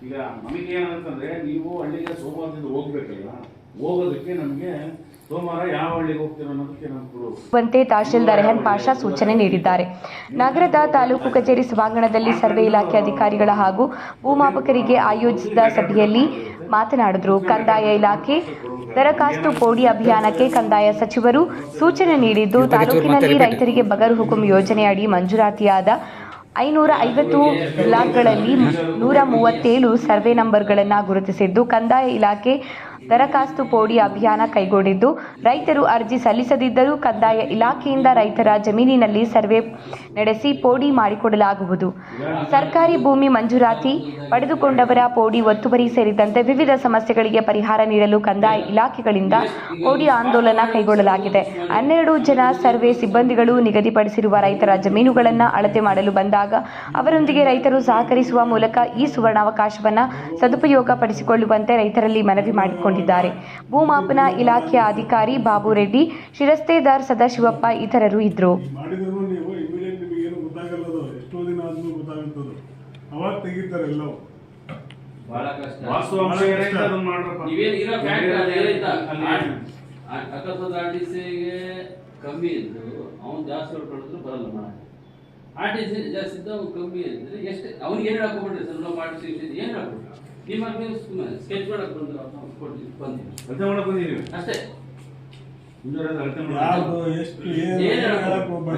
ನಮಗೆ ಏನಂತಂದ್ರೆ ನೀವು ಹಳ್ಳಿಗೆ ಸೋಮವಾರದಿಂದ ಹೋಗ್ಬೇಕಲ್ಲ ಹೋಗೋದಕ್ಕೆ ನಮಗೆ ನಮ್ಗೆ ಕೊಡು. ತಹಶೀಲ್ದಾರ್ ರೆಹನ್ ಪಾಷಾ ಸೂಚನೆ ನೀಡಿದ್ದಾರೆ. ನಗರದ ತಾಲೂಕು ಕಚೇರಿ ಸಭಾಂಗಣದಲ್ಲಿ ಸರ್ವೆ ಇಲಾಖೆ ಅಧಿಕಾರಿಗಳ ಹಾಗೂ ಭೂಮಾಪಕರಿಗೆ ಆಯೋಜಿಸಿದ ಸಭೆಯಲ್ಲಿ ಮಾತನಾಡಿದರು. ಕಂದಾಯ ಇಲಾಖೆ ದರಖಾಸ್ತು ಪೋಡಿ ಅಭಿಯಾನಕ್ಕೆ ಕಂದಾಯ ಸಚಿವರು ಸೂಚನೆ ನೀಡಿದ್ದು, ತಾಲೂಕಿನಲ್ಲಿ ರೈತರಿಗೆ ಬಗರ್ ಹುಕುಂ ಯೋಜನೆಯಡಿ ಮಂಜೂರಾತಿಯಾದ ಐನೂರ ಐವತ್ತು ಬ್ಲಾಕ್ಗಳಲ್ಲಿ ನೂರ ಮೂವತ್ತೇಳು ಸರ್ವೆ ನಂಬರ್ಗಳನ್ನು ಗುರುತಿಸಿದ್ದು, ಕಂದಾಯ ಇಲಾಖೆ ದರಖಾಸ್ತು ಪೋಡಿ ಅಭಿಯಾನ ಕೈಗೊಂಡಿದ್ದು, ರೈತರು ಅರ್ಜಿ ಸಲ್ಲಿಸದಿದ್ದರೂ ಕಂದಾಯ ಇಲಾಖೆಯಿಂದ ರೈತರ ಜಮೀನಿನಲ್ಲಿ ಸರ್ವೆ ನಡೆಸಿ ಪೋಡಿ ಮಾಡಿಕೊಡಲಾಗುವುದು. ಸರ್ಕಾರಿ ಭೂಮಿ ಮಂಜೂರಾತಿ ಪಡೆದುಕೊಂಡವರ ಪೋಡಿ ಒತ್ತುವರಿ ಸೇರಿದಂತೆ ವಿವಿಧ ಸಮಸ್ಯೆಗಳಿಗೆ ಪರಿಹಾರ ನೀಡಲು ಕಂದಾಯ ಇಲಾಖೆಗಳಿಂದ ಪೋಡಿ ಆಂದೋಲನ ಕೈಗೊಳ್ಳಲಾಗಿದೆ. ಹನ್ನೆರಡು ಜನ ಸರ್ವೆ ಸಿಬ್ಬಂದಿಗಳು ನಿಗದಿಪಡಿಸಿರುವ ರೈತರ ಜಮೀನುಗಳನ್ನು ಅಳತೆ ಮಾಡಲು ಬಂದಾಗ ಅವರೊಂದಿಗೆ ರೈತರು ಸಹಕರಿಸುವ ಮೂಲಕ ಈ ಸುವರ್ಣಾವಕಾಶವನ್ನು ಸದುಪಯೋಗ ಪಡಿಸಿಕೊಳ್ಳುವಂತೆ ರೈತರಲ್ಲಿ ಮನವಿ ಮಾಡಿಕೊಂಡಿದ್ದಾರೆ. ಭೂಮಾಪನ ಇಲಾಖೆಯ ಅಧಿಕಾರಿ ಬಾಬು ರೆಡ್ಡಿ, ಶಿರಸ್ತೇದಾರ್ ಸದಾಶಿವಪ್ಪ ಇತರರು ಇದ್ದರು. ಅವಾಗ ತೆಗಿತಾರೆ ಎಲ್ಲವೂ. ಬಹಳ ಕಷ್ಟ. ವಾಸ್ತವಾಂಶ ಏನೈತೆ ಅದನ್ನ ಮಾಡ್ರಪ್ಪ. ನೀವೇನ್ ಇರೋ ಫ್ಯಾಕ್ಟ್ರಿ ಅಲ್ಲಿ ಏನೈತಾ? ಅಲ್ಲಿ ಆ- ಅಕಸ್ಮಾತ್ ಆರ್ ಟಿ ಸಿಗೆ ಕಮ್ಮಿ ಇದ್ದು ಅವ್ನು ಜಾಸ್ತಿ ಹೊಡ್ಕೊಂಡ್ರು ಬರಲ್ಲ ಮಾಡ ಆರ್ ಟಿ ಸಿ ಜಾಸ್ತಿ ಇದ್ದು ಅವ್ನು ಕಮ್ಮಿ ಇದ್ರೆ ಎಷ್ಟು ಅವ್ನಿಗೆ ಏನು ಹಾಕೊಂಡ್ಬಿಟ್ರಿ ಸರ್ ನಮ್ಮ ಆರ್ ಟಿ ಸಿ ಏನು ಹಾಕ್ಬಿಟ್ರಿ ನಿಮ್ಮ ಸ್ಕೆಚ್ ಮಾಡಕ್ ಬಂದ್ರು ಕೊಡ್ತೀವಿ ಬಂದಿವಿ ಮಾಡಕ್ ಬಂದಿದ್ದೀವಿ ಅಷ್ಟೇ. ಯಾವ್ದು ಎಷ್ಟು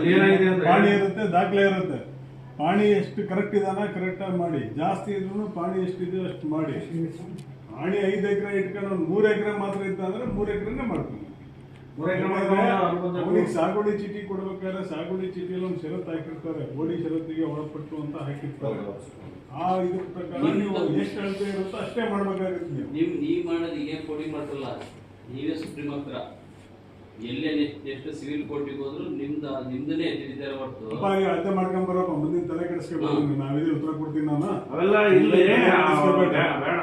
ಏನಾಗಿದೆ ಅಂದ್ರೆ- ಪಾಣಿ ಇರುತ್ತೆ ದಾಖಲೆ ಇರುತ್ತೆ. ಪಾಣಿ ಎಷ್ಟು ಕರೆಕ್ಟ್ ಇದಾನ ಕರೆಕ್ಟಾಗಿ ಮಾಡಿ. ಜಾಸ್ತಿ ಇದ್ರೂ ಪಾಣಿ ಎಷ್ಟಿದೆಯೋ ಅಷ್ಟು ಮಾಡಿ. ಪಾಣಿ ಐದು ಎಕರೆ ಇಟ್ಕೊಂಡು ಒಂದು ಮೂರು ಎಕರೆ ಮಾತ್ರ ಇತ್ತು ಅಂದ್ರೆ ಮೂರು ಎಕರೆನೇ ಮಾಡ್ತೀನಿ ಅವನಿಗೆ ಸಾಗುವಳಿ ಚೀಟಿ ಕೊಡ್ಬೇಕಾದ್ರೆ ಸಾಗುಣಿ ಚೀಟಿಯಲ್ಲಿ ಒಂದು ಷರತ್ತು ಹಾಕಿರ್ತಾರೆ. ಗೋಡಿ ಷರತ್ತಿಗೆ ಒಳಪಟ್ಟು ಅಂತ ಹಾಕಿರ್ತಾರೆ. ಆ ಇದ್ರ ಪ್ರಕಾರ ನೀವು ಎಷ್ಟು ಅಳತೆ ಇರುತ್ತೋ ಅಷ್ಟೇ ಮಾಡ್ಬೇಕಾಗುತ್ತೆ ನೀವು. ನೀವು ನೀವು ಮಾಡೋದು ಏನು ಕೋಡಿ ಮಾಡಲ್ಲ ನೀವೇ ಸುಪ್ರೀಂ ಹತ್ರ. ಎಲ್ಲೇ ಎಷ್ಟು- ಸಿವಿಲ್ ಕೋರ್ಟಿಗೆ ಹೋದ್ರು ನಿಮ್ದು ನಿಮ್ದನೇ ಎತ್ತಿದ್ದಾರೆ ಹೊರತು. ಅಪ್ಪ ನೀವು ಅಳತೆ ಮಾಡ್ಕೊಂಡ್ ಬರೋಪ್ಪ ಮುಂದಿನ ತಲೆ ಕೆಡಿಸ್ಕೊಬೇಡಿ ನಾವಿದ್ರೆ ಉತ್ತರ ಕೊಡ್ತೀನಿ ನಾನು. ಅವೆಲ್ಲ ಇಲ್ಲಿ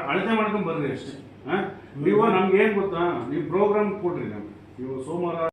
ಅಳತೆ ಮಾಡ್ಕೊಂಡ್ ಬರ್ರಿ ಅಷ್ಟೇ? ನೀವು ನಮ್ಗೆ ಏನ್ ಗೊತ್ತಾ? ನೀವು ಪ್ರೋಗ್ರಾಮ್ ಕೊಡ್ರಿ ನಮ್ಗೆ. ನೀವು ಸೋಮವಾರ